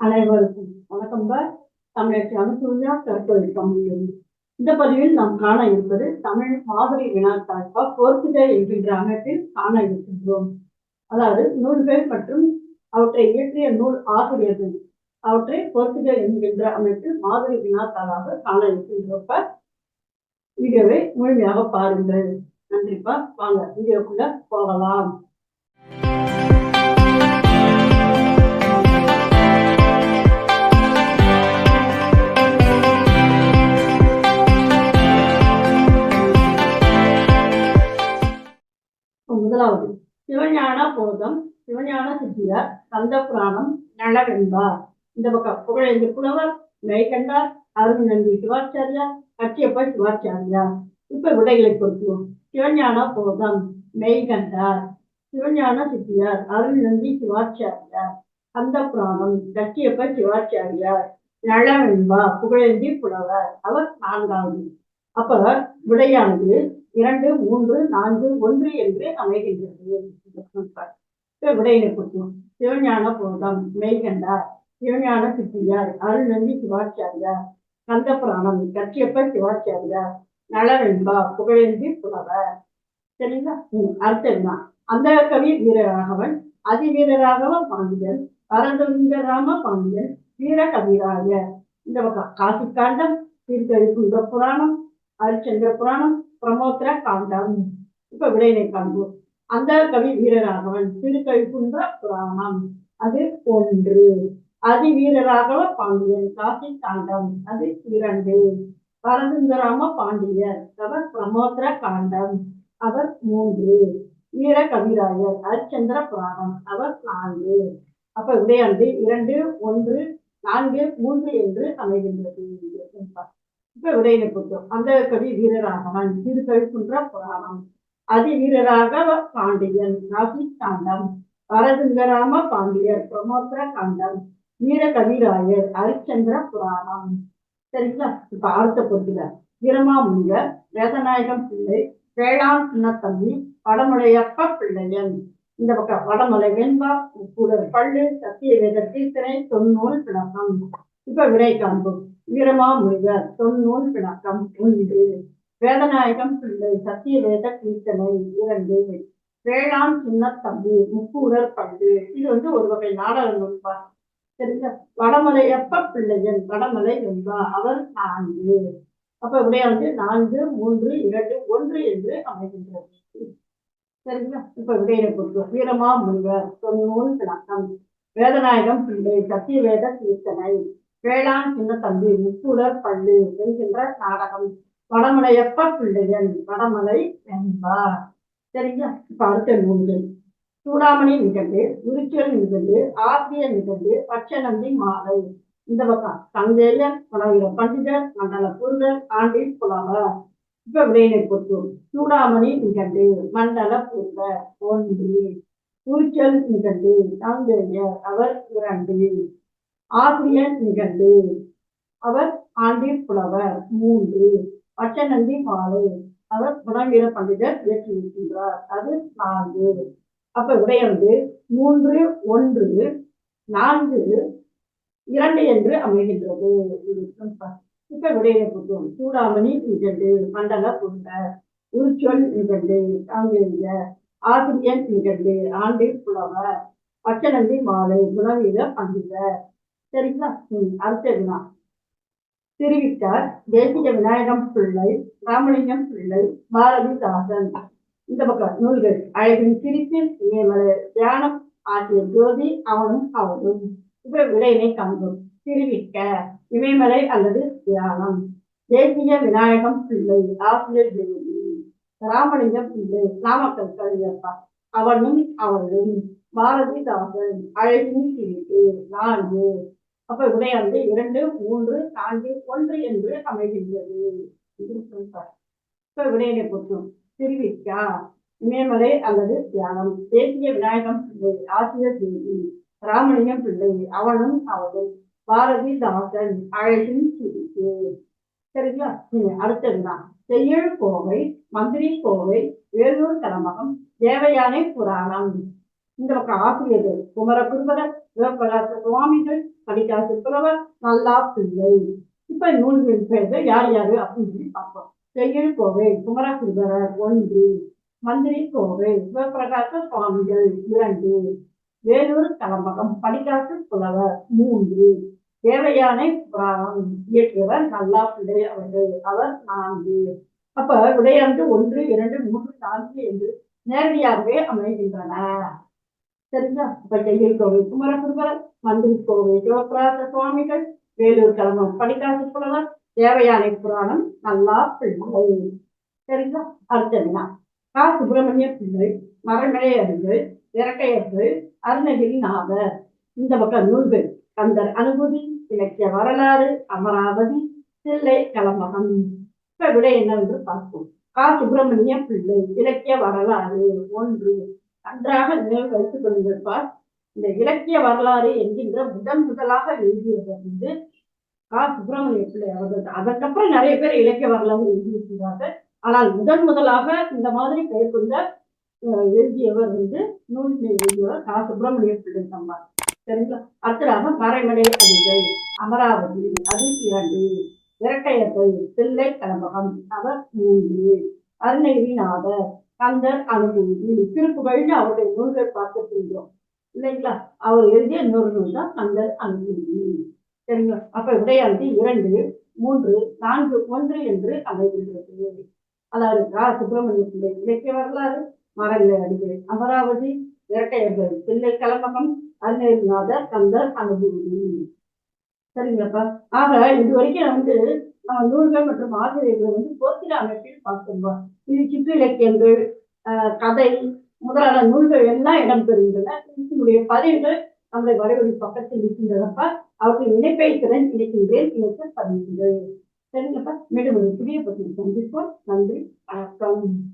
அனைவருக்கும் வணக்கம் பார் தமிழச்சி அனுசூயா தற்போது தமிழ் இந்த பதிவில் நாம் காண இருப்பது தமிழ் மாதிரி வினாத்தாழ்பா போர்த்துக என்கின்ற அமைப்பில் காண இருக்கின்றோம். அதாவது நூல்கள் மற்றும் அவற்றை இயற்றிய நூல் ஆசிரியர்கள் அவற்றை போர்த்துக என்கின்ற அமைப்பில் மாதிரி வினாத்தாளாக காண இருக்கின்றோப்ப வீடியோவை முழுமையாக பாருங்கள். நன்றிப்பா வாங்க வீடியோக்குள்ள போகலாம். முதலாவது. சிவஞான போதம் சிவஞான சித்தியார் கந்த புராணம் நலவென்பார் இந்த பக்கம் புகழேந்து புலவர் மெய்கண்டார் அருள் நந்தி சிவாச்சாரியார் கச்சியப்ப சிவாச்சாரியார். இப்ப விடைகளை பொறுத்துவோம் சிவஞான போதம் மெய்கண்டார் சிவஞான சித்தியார் அருள் நந்தி சிவாச்சாரியார். அந்த புராணம் கச்சியப்ப சிவாச்சாரியார். நலவென்பா புகழேந்தி புலவர். அவர் நான்காவது. அப்ப விடையானது இரண்டு மூன்று நான்கு ஒன்று என்று அமைகின்றது. விடையினை கொடுத்தோம் சிவஞான போதம் மெய்கண்டார் சிவஞான சித்தியார் அருள்நந்தி சிவாச்சாரியார் கந்த புராணம் கச்சியப்ப சிவாச்சாரியார் நலவென்பா புகழேந்தி புலவர். சரிங்களா? ம், தான் அந்த கவி வீரராகவன் அதிவீரராகவ பாண்டியன் பரந்துங்கராம பாண்டியன் வீர கவிராய இந்த பக்கம் காசிக்காண்டம் தீர்க்கழிக்குன்ற புராணம் அரிச்சந்திர புராணம் பிரமோத்திர காண்டம் இப்ப விடையினை காண்போம். அந்த கவி வீரராகவன் திருக்கழிக்குன்ற புராணம். அது ஒன்று. அதி வீரராகவ பாண்டியன் காசி காண்டம் அது இரண்டு. பரதுந்தராம பாண்டியர் அவர் பிரமோத்திர காண்டம் அவர் மூன்று. வீர கவிராயர் ஹரிச்சந்திர புராணம். அவர் நான்கு. அப்ப விடையானது இரண்டு ஒன்று நான்கு மூன்று என்று அமைகின்றது. இப்ப விடையினை அந்த கவி வீரராகவன் திருக்கழிக்குன்ற புராணம். அதி வீரராக பாண்டியன் ராசி காண்டம் வரதுங்கராம பாண்டியர் பிரமோத்திர காண்டம் வீர கவிராயர் ஹரிச்சந்திர புராணம். சரிங்களா? இப்ப அடுத்த பொறுத்துல வீரமாமுனிவர் வேதநாயகம் பிள்ளை வேளாண் சின்னத்தம்பி வடமுடையப்ப பிள்ளையன். இந்த பக்கம் வடமலை வெண்பா உப்புடர் பள்ளு சத்திய வேத கீர்த்தனை தொன்னூல் பிளக்கம் இப்ப விடை காண்போம் வீரமாமுனிவர் தொன்னூல் விளக்கம் ஒன்று வேதநாயகம் பிள்ளை சத்தியவேத கீர்த்தனை இரண்டு. வேளாண் சின்னத்தம்பி முக்கூடர் பண்டு. இது வந்து ஒரு வகை நாடக நுட்பா சரிங்களா? வடமலையப்ப பிள்ளையன் வடமலை என்பா? அவர் நான்கு. அப்ப விடைய வந்து நான்கு மூன்று இரண்டு ஒன்று என்று அமைகின்றது. சரிங்களா? இப்ப விடையை பொறுத்து வீரமா முனிவர் தொன்னூல் விளக்கம் வேதநாயகம் பிள்ளை சத்தியவேத கீர்த்தனை. வேளாண் சின்னத்தம்பி முத்துடர் பள்ளு என்கின்ற நாடகம். வடமலையப்ப பிள்ளைகள் வடமலை என்பார். சரிங்களா? இப்ப அடுத்த நூல்கள். சூடாமணி நிகழ்வு உரிச்சல் நிகழ்வு ஆசிய நிகழ்வு பச்சநந்தி மாலை. இந்த பக்கம் தங்கேயர் பலவித பண்டிதர் மண்டல புரிதர் ஆண்டி புலவர். இப்ப விடையினை பொறுத்தோம் சூடாமணி நிகழ்வு மண்டல புரிதர் ஒன்று. உரிச்சல் நிகழ்வு சங்கேயர் அவர் இரண்டு ஆசிரியர் நிகழ்வு. அவர் ஆண்டின் புலவர். மூன்று. பச்சநந்தி மாலை அவர் குணவீர பண்டிதர் இயற்றியிருக்கின்றார். அது நான்கு. அப்ப விடை வந்து மூன்று ஒன்று நான்கு இரண்டு என்று அமைகின்றது. இப்ப விடையை புத்தம் சூடாமணி நிகழ்வு மண்டல புண்ட உருச்சொல் நிகழ்வு தாங்கேய ஆசிரியர் நிகழ்வு ஆண்டின் புலவர் பச்சநந்தி மாலை குணவீர பண்டிதர். சரிங்களா? ம், அடுத்ததுதான் தெரிவித்தார் தேசிய விநாயகம் பிள்ளை ராமலிங்கம் பிள்ளை பாரதிதாசன் இந்த பக்கம் நூல்கள் அழகின் சிரிப்பில் இமயமலை தியானம் ஆகிய ஜோதி அவனும் அவனும். இப்ப விடையினை காண்போம். திருவிக்க இமயமலை அல்லது தியானம். தேசிய விநாயகம் பிள்ளை ஆசிரியர் ஜோதி ராமலிங்கம் பிள்ளை நாமக்கல் கவியப்பா அவனும் அவளும். பாரதிதாசன் அழகின் சிரிப்பு. நான்கு. அப்ப விடையானது இரண்டு மூன்று நான்கு ஒன்று என்று அமைகின்றது இப்ப விடையினை பொறுத்தும் திருவிக்கா இமயமலை அல்லது தியானம். தேசிய விநாயகம் பிள்ளை ஆசிரியர் தேவி ராமலிங்கம் பிள்ளை அவனும் அவளும். பாரதிதாசன் அழகின் சிரிப்பு. சரிங்களா? அடுத்ததுதான் செய்யல் கோவை மந்திரி கோவை வேலூர் தலைமகம் தேவயானை புராணம். இந்த பக்கம் ஆசிரியர்கள் குமர சிவபராச சுவாமிகள் படிக்காசு புலவர் நல்லா பிள்ளை. இப்ப நூல்களின் பெயர்கள் யார் யாரு அப்படின்னு சொல்லி பார்ப்போம். செய்யல் கோவை குமர ஒன்று. மந்திரி கோவை சிவபிரகாச சுவாமிகள் இரண்டு. வேலூர் கலம்பகம் படிக்காசு புலவர் மூன்று. தேவையானை புராணம் இயற்றியவர் நல்லா பிள்ளை அவர்கள் அவர் நான்கு. அப்ப விடையாண்டு ஒன்று இரண்டு மூன்று நான்கு என்று நேரடியாகவே அமைகின்றன. சரிங்களா? இப்ப கையில் கோவில் குமரகுருபரர் மந்திரி கோவில் சிவபிராச சுவாமிகள் வேலூர் கலமம் படிக்காசு புலவர் தேவையானை புராணம் நல்லா பிள்ளை சரிங்களா? அடுத்ததுனா கா. சுப்பிரமணிய பிள்ளை மரமலை அறிஞர் இறக்கையர்கள் அருணகிரி நாதர். இந்த பக்கம் நூல்கள் கந்தர் அனுபூதி இலக்கிய வரலாறு அமராவதி தில்லை கலமகம். இப்ப விட என்னவென்று பார்ப்போம். கா. சுப்பிரமணிய பிள்ளை இலக்கிய வரலாறு. ஒன்று நன்றாக நினைவு வைத்துக் கொண்டிருப்பார் இந்த இலக்கிய வரலாறு என்கின்ற முதன் முதலாக எழுதியவர் வந்து கா. சுப்பிரமணிய பிள்ளை அவர்கள். அதற்கப்புறம் நிறைய பேர் இலக்கிய வரலாறு எழுதியிருக்கிறார்கள். ஆனால் முதன் முதலாக இந்த மாதிரி பெயர் கொண்ட எழுதியவர் வந்து நூலினை எழுதியவர் கா. சுப்பிரமணிய பிள்ளை சம்பார் சரிங்களா? அடுத்ததாக மறைமலை அடிகள் அமராவதி அது இரண்டு இரட்டையர்கள் தில்லை கலம்பகம் அவர் மூன்று அருணகிரிநாதர் கந்தர் அனுபூதி திருப்புகழ்னு அவருடைய நூல்கள் பார்த்துருக்கிறோம் இல்லைங்களா? அவர் எழுதிய இன்னொரு நூல் தான் கந்தர் அனுபூதி சரிங்களா? அப்ப விடையானது இரண்டு மூன்று நான்கு ஒன்று என்று அமைகின்றது அதாவது ரா சுப்பிரமணிய பிள்ளை இலக்கிய வரலாறு மரநிலை அடிகள் அமராவதி இரட்டையர்கள் பிள்ளை கலம்பகம் அருணகிரிநாதர் கந்தர் அனுபூதி சரிங்களாப்பா? ஆக இது வரைக்கும் வந்து நூல்கள் மற்றும் ஆசிரியர்களை வந்து போத்திர அமைப்பில் பார்த்துருவோம் இது சிற்று இலக்கியங்கள் கதை முதலான நூல்கள் எல்லாம் இடம்பெறுகின்றன. இதனுடைய பதிவுகள் நம்முடைய வரைவழி பக்கத்தில் இருக்கின்றதப்ப அவற்றின் இணைப்பை திறன் இணைக்கின்றேன். இணைக்க பதிவுகள். சரிங்கப்பா மீண்டும் ஒரு புதிய பற்றி சந்திப்போம். நன்றி. வணக்கம்.